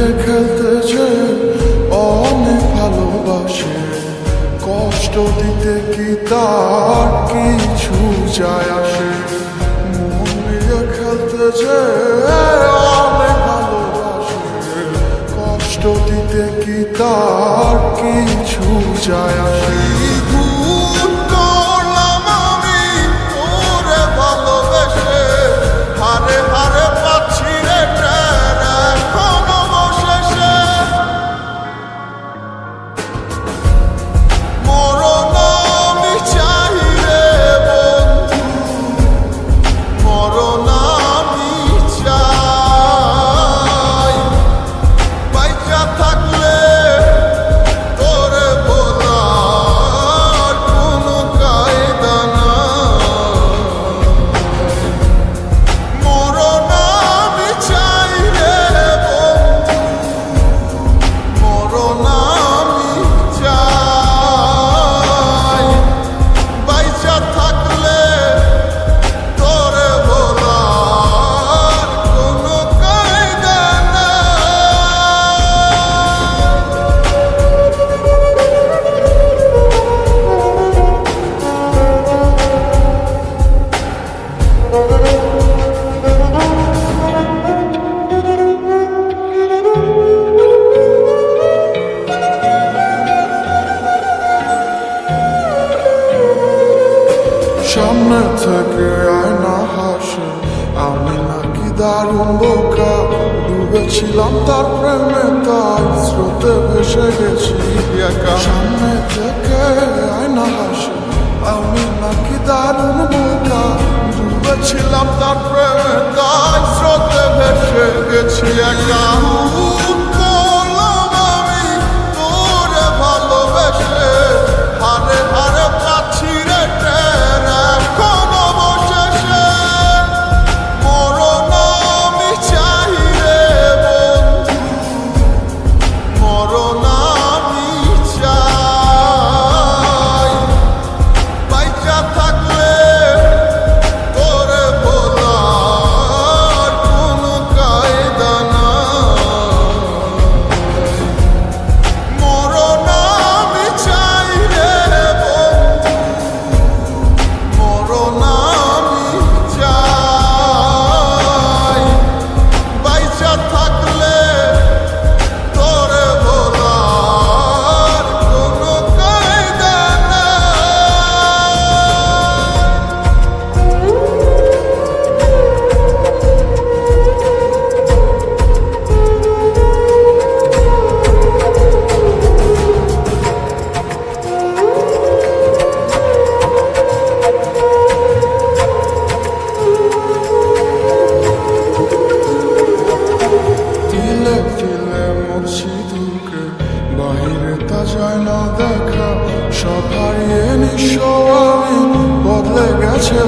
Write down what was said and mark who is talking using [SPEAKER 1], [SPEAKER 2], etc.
[SPEAKER 1] নিয়ে খেলতে যে অনেক ভালোবাসে। কষ্ট দিতে কি তার কিছু যায় আসে? মন নিয়ে খেলতে যে অনেক ভালোবাসে। কষ্ট দিতে কি তার কিছু যায় আসে? সামনে থেকে আয়না হাসে। আমি নাকি দারুণ বোকা, ডুবেছিলাম তার প্রেমে তার স্রোতে ভেসে গেছি একা। সামনে থেকে আয়না হাসে। আমি নাকি দারুণ বোকা, ডুবেছিলাম তার প্রেমে তার স্রোতে ভেসে গেছি একা। হারিয়ে আমি বদলে গেছে